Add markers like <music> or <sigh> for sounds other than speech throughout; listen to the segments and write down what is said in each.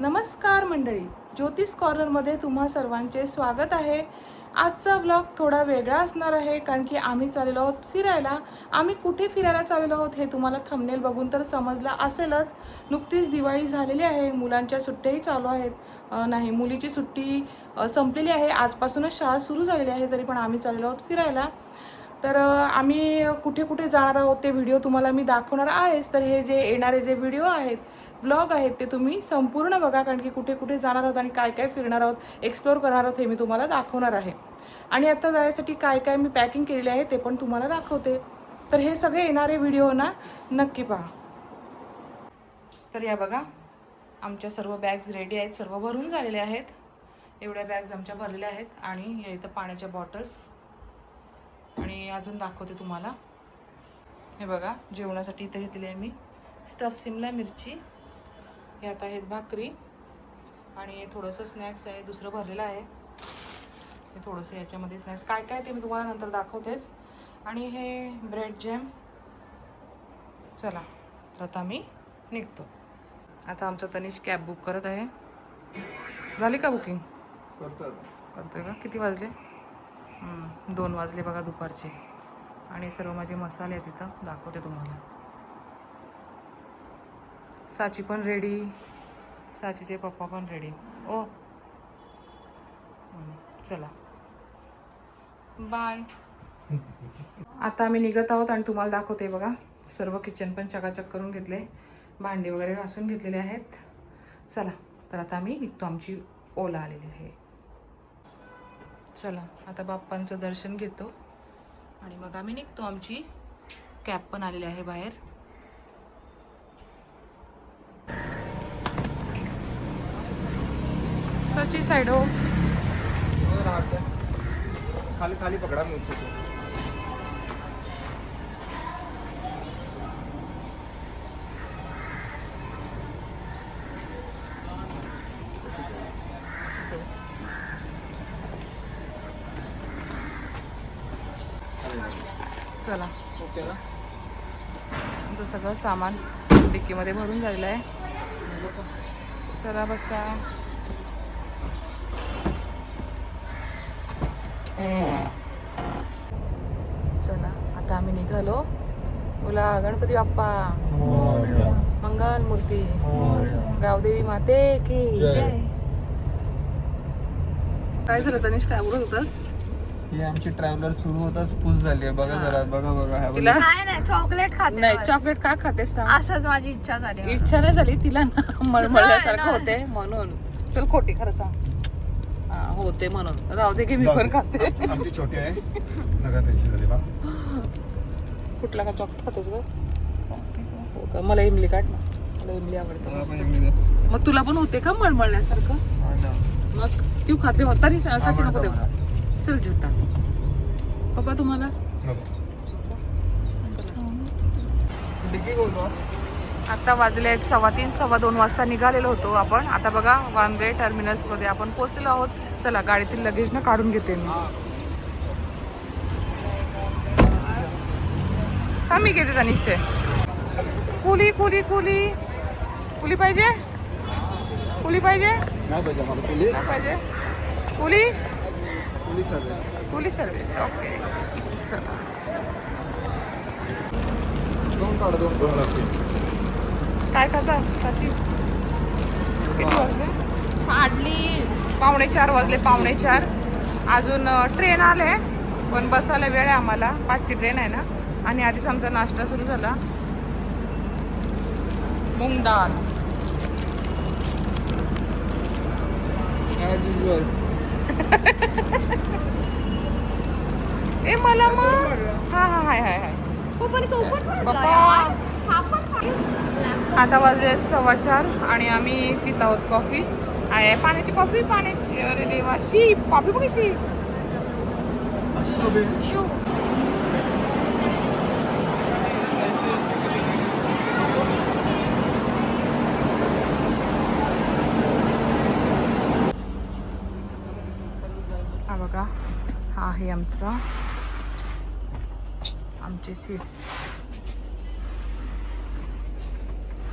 नमस्कार मंडळी. ज्योतिष कॉर्नरमध्ये तुम्हा सर्वांचे स्वागत आहे. आजचा व्लॉग थोडा वेगळा असणार आहे कारण की आम्ही चाललेलो आहोत फिरायला. आम्ही कुठे फिरायला चाललेलो आहोत हे तुम्हाला थंबनेल बघून तर समजलं असेलच. नुकतीच दिवाळी झालेली आहे मुलांच्या सुट्ट्याही चालू आहेत. नाही मुलीची सुट्टी संपलेली आहे. आजपासूनच शाळा सुरू झालेली आहे तरी पण आम्ही चाललेलो आहोत फिरायला. तर आम्ही कुठे कुठे जाणार आहोत ते व्हिडिओ तुम्हाला मी दाखवणार आहेच. तर हे जे येणारे जे व्हिडिओ आहेत ब्लॉग आहेत ते तुम्ही संपूर्ण बघा कारण की कुठे कुठे जाणार आहोत आणि काय काय फिरणार आहोत एक्सप्लोअर करणार आहोत हे मी तुम्हाला दाखवणार आहे. आणि आता जायसाठी काय काय मी पॅकिंग केलेले आहे ते पण तुम्हाला दाखवते. तर हे सगळे येणारे व्हिडिओ ना नक्की पहा. तर या बघा आमच्या सर्व बॅग्स रेडी आहेत सर्व भरून झालेले आहेत. एवढ्या बॅग्स आमच्या भरलेल्या आहेत आणि या इथं पाण्याच्या बॉटल्स आणि अजून दाखवते तुम्हाला. हे बघा जेवणासाठी इथं घेतली आहे मी. स्टफ सिमला मिरची. हे आता आहेत भाकरी आणि हे थोडंसं स्नॅक्स आहे दुसरं भरलेलं आहे. हे थोडंसं याच्यामध्ये स्नॅक्स काय काय ते मी तुम्हाला नंतर दाखवतेच. आणि हे ब्रेड जॅम चला तर आता मी निघतो. आता आमचं तनिष कॅब बुक करत आहे. झाली का बुकिंग करतोय. का? किती वाजले? दोन वाजले बघा दुपारचे. आणि सर्व माझे मसाले आहेत तिथं दाखवते तुम्हाला. साची पण रेडी साचीचे पप्पा पण रेडी ओ. चला. बाय आता आम्ही निघत आहोत आणि तुम्हाला दाखवते बघा. सर्व किचन पण चकाचक करून घेतले. भांडी वगैरे घासून घेतलेले आहेत. चला तर आता आम्ही निघतो. आमची ओला आलेली आहे. चला आता बाप्पांचं दर्शन घेतो. आणि मग आम्ही निघतो. आमची कॅब पण आलेली आहे बाहेर. सची साईड हो. खाली खाली पकडा मी. चला. ओके ना? आमचं सगळं सामान डिक्कीमध्ये भरून झालेलं आहे. चला बसा. चला आता आम्ही निघालो. बोला गणपती बाप्पा. मंगल मूर्ती गावदेवी माते की काय झालं तनिष? काय बोलत होतास? ही आमची ट्रॅव्हलर सुरू होताच पुस झाली. बघा जरा बघा बघा. तिला नाही नाही चॉकलेट खाते नाही. चॉकलेट का खातेस सांग. असंच माझी इच्छा झाली. इच्छा नाही झाली तिला ना मळमळल्यासारखं होते म्हणून. चल खोटी खरं सांग. हा, होते म्हणून. राहू दे की मी पण खाते. आमची छोटी आहे. नका टेन्शन झाली बा कुठला का चॉकलेट खातेस ग? हो का? मला इमली काढ ना. मला इमली आवडते. मग तुला पण होते का मळमळल्यासारखं ना. मग तू खाते हो. तरी साची नको मला. चल झुटा पप्पा तुम्हाला? आता वाजले आहेत सव्वा तीन सव्वा दोन वाजता निघालेलो होतो आपण. आता बघा वांद्रे टर्मिनसमध्ये आपण पोहोचलेलो आहोत. चला गाडीतील लगेज ना काढून घेते मी. का मी घेते तनिष ते कुली कुली कुली. कुली पाहिजे? कुली पाहिजे? नाही पाहिजे कुली. कुली? सर्विस ओके चला. दोन काढा दोन दोन लागतील. काय करता साची? किती वाजले? काढली पावणे चार वाजले पावणे चार. अजून ट्रेन आले पण बसायला वेळ आहे आम्हाला. पाचची ट्रेन आहे ना. आणि आधीच आमचा नाश्ता सुरू झाला. मूग डाळ <laughs> ए मला मग? हा हा हाय हाय हाय. आता वाजले सव्वा चार आणि आम्ही पित आहोत कॉफी आहे. पाण्याची कॉफी पाण्याची अरे देवा शी कॉफी बघ शी असतो बे यू. हा बघा हा आहे आमचा आमचे सीट्स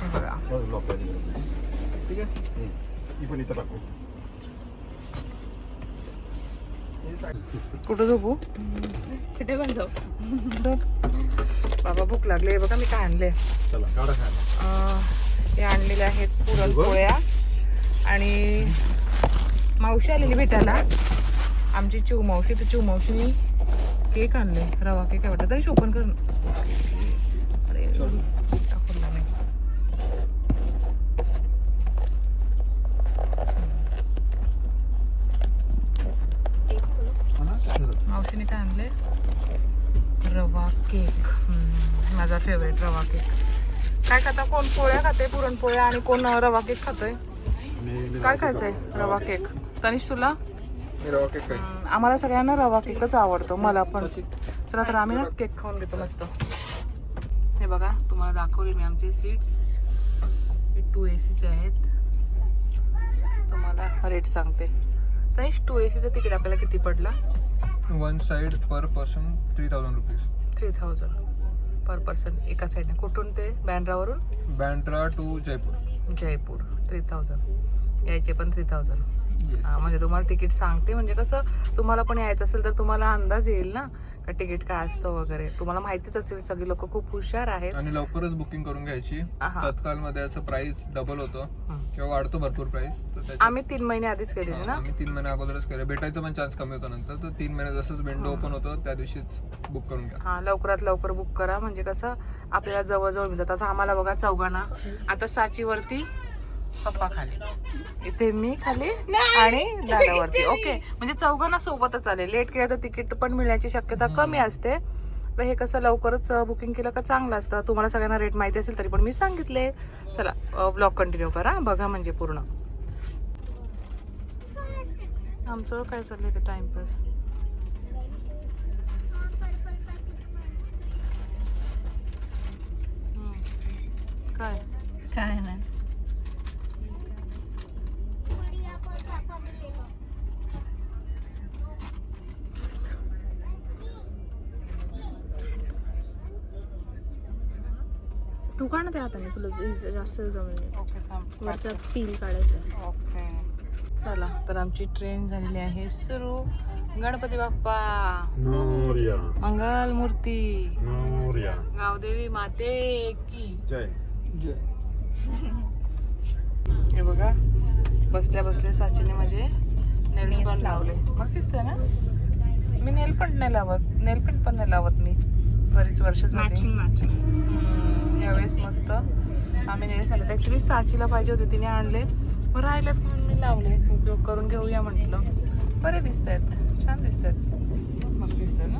हे बघा. ठीक आहे? हम्म. पण इथं टाकू. कुठं झोपू? कुठे पण जाऊ बाबा भूक लागली. आहे बघा मी काय आणले चला काढा खायला. अं, हे आणलेले आहेत पुरणपोळ्या आणि मावशी आलेली भेटायला. आमची चिव मावशी तर चिव मावशीने केक आणले रवा केक आहे वाटतं. तरी शोपन कर अरे दाखवला नाही हा ना? खरंच. मावशीने काय आणले रवा केक हम्म, माझा फेवरेट रवा केक काय खाता? कोण पोळ्या खाते? पुरणपोळ्या आणि कोण रवा केक खातोय? काय खायचंय? रवा केक तनिष तुला? आम्हाला सगळ्यांना रवा केकच आवडतो. मला पण. चला तर आम्ही ना केक खाऊन घेतो मस्त. हे बघा तुम्हाला दाखवले मी आमचे सीट्स टू ए सीचे आहेत. तुम्हाला रेट सांगते. तनिष टू ए सीचं तिकीट आपल्याला किती पडला? One side per person three thousand rupees three thousand per person एका साईडने कुठून ते? बँड्रावरून Bandra to Jaipur. Jaipur. Three thousand यायचे पण थ्री थाउजंड हा म्हणजे तुम्हाला तिकीट सांगते. म्हणजे कसं तुम्हाला पण यायचं असेल तर तुम्हाला अंदाज येईल ना. तिकीट काय असतं वगैरे? तुम्हाला माहितीच असेल सगळी लोक खूप हुशार आहेत. आणि लवकरच बुकिंग करून घ्यायची. तत्काल मध्ये असं प्राइस डबल होतं. किंवा वाढतो भरपूर प्राइस आम्ही तीन महिने आधीच केलेले ना? आम्ही तीन महिने अगोदरच केलं. भेटायचं पण चान्स कमी होतो नंतर. तर तीन महिने जसंच विंडो ओपन होतो त्या दिवशीच बुक करून घ्या. हा लवकरात लवकर बुक करा. म्हणजे कसं आपल्याला जवळजवळ मिळतात. आता आम्हाला बघा चौघांना. आता साचीवरती पप्पा खाली इथे मी खाली आणि दादावरती. ओके. म्हणजे चौघांना सोबतच आले. लेट केलं तर तिकीट पण मिळण्याची शक्यता कमी असते. तर हे कसं लवकरच बुकिंग केलं का चांगलं असतं. तुम्हाला सगळ्यांना रेट माहिती असेल तरी पण मी सांगितले. चला ब्लॉग कंटिन्यू करा. बघा म्हणजे पूर्ण. आमचं काय चाललंय ते टाइमपास काय? काय नाही. तू ना त्या हाताने तुला जास्त जमेल ओके थांब. वरचा पील काढायचा ओके. चला तर आमची ट्रेन झालेली आहे. सुरू. गणपती बाप्पा. मोरया मंगल मूर्ती मोरया गावदेवी माते की. जय. जय. हे बघा बसल्या बसल्या साचीने माझे नेल्स पण लावले. मस्त दिसतंय ना? मी नेल पण नाही लावत. नेल पेंट पण नाही लावत मी. बरीच वर्ष झाली. मॅचिंग मॅचिंग हम्म, यावेळेस मस्त. आम्ही नेल्स आणले ऍक्च्युली साचीला पाहिजे होते तिने आणले. मग राहिलेत म्हणून मी लावले. उपयोग करून घेऊया म्हटलं. बरे दिसत आहेत छान दिसत आहेत मस्त दिसत ना?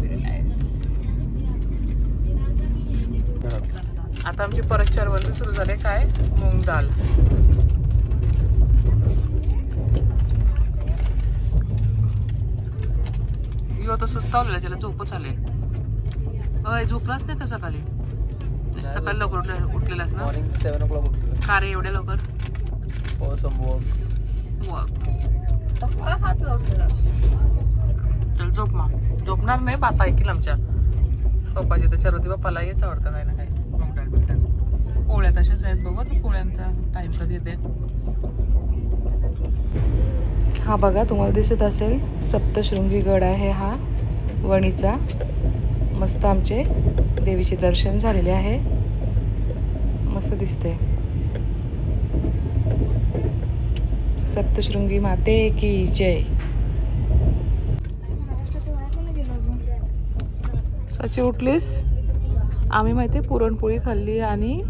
हे. मस्त. आता आमची परत चार बंद सुरू झाले. काय? मूग दाल. सुस्तावलेला त्याला झोपच आले अय झोपलाच नाही का सकाळी? सकाळी लवकर उठले उठलेलास ना? मॉर्निंग सेवन ओ क्लॉक उठलो का रे एवढ्या लवकर? फॉर सम चल झोप मग. झोपणार नाही बात ऐकील आमच्या. पप्पाची तर चरवती बाप्पाला हेच आवडतं काय ना काय मग डाळ बिळ पोळ्या तशाच आहेत बघू पोळ्यांचा टाइम कधी येते हा बघा तुम्हाला दिसत असेल सप्तशृंगी गड आहे हा. वणीचा मस्त आमचे देवीचे दर्शन झालेले आहे. मस्त दिसते सप्तशृंगी माते की जय. साची उठलीस? आम्ही माहिती पुरणपोळी खाल्ली आणि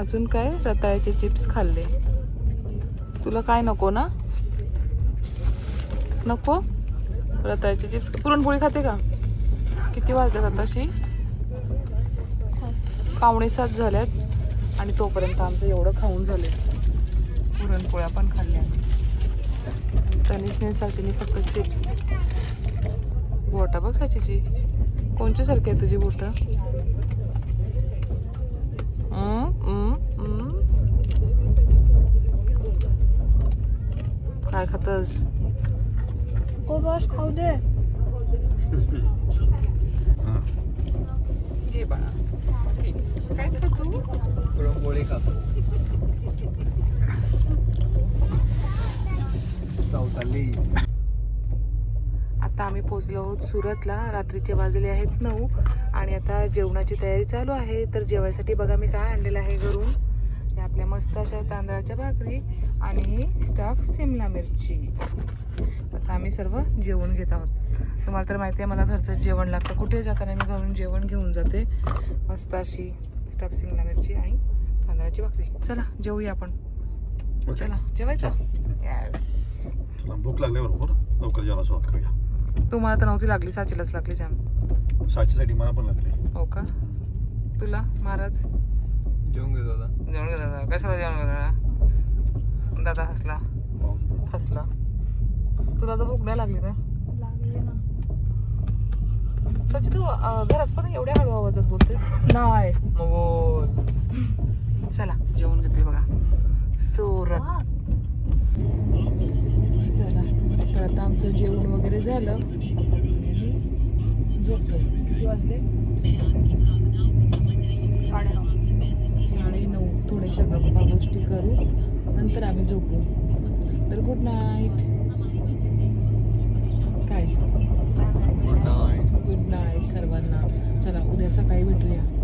अजून काय? रताळ्याचे चिप्स खाल्ले. तुला काय नको ना? नको? रताळ्याचे चिप्स पुरणपोळी खाते का? किती वाजल्यात आताशी? पावणे सात झाल्यात आणि तोपर्यंत आमचं एवढं खाऊन झाले पुरणपोळ्या पण खाल्ल्या. तनिषने साचीने फक्त चिप्स बोटा बघ साचीची कोणच्या सारखी आहे तुझी बोट? काय खातस? ओ बस खाऊ दे घे बाळा काय खातो पुरणपोळी खातो आता आम्ही पोचलो आहोत सुरतला. रात्रीचे वाजले आहेत नऊ आणि आता जेवणाची तयारी चालू आहे. तर जेवायसाठी बघा मी काय आणलेलं आहे घरून. आपल्या मस्त अशा तांदळाच्या भाकरी आणि स्टफ सिमला मिरची. आता आम्ही सर्व जेवण घेत आहोत. तुम्हाला तर माहिती आहे मला घरचं जेवण लागतं. कुठे जाताना मी घरून जेवण घेऊन जाते. मस्त अशी स्टफ सिमला मिरची आणि तांदळाची भाकरी. चला जेवूया आपण. चला जेवायचं? येस भूक लागली भरपूर लवकर जेवायला सुरुवात करूया. तुम्हाला तर नव्हती लागली साचीलाच लागली जाम साचीसाठी मला पण लागली. हो का? तुला महाराज? जेवून घेतो दादा जेवण घे दादा कशाला जेवण घे दादा हसला. हसला. तुला तर भूक नाही लागली का? लागले ना. सची तू घरात पण एवढ्या हळू आवाजात बोलतेस? नाही मग बोल. चला जेवण घेतोय बघा. सोरत. चला तर आता आमचं जेवण वगैरे झालं. झोपतोय. किती वाजले? साडे नऊ थोड्याशा गप्पा गोष्टी करू. नंतर आम्ही झोपू. तर गुड नाईट काय? गुड नाईट गुड नाईट सर्वांना. चला उद्या सकाळी भेटूया.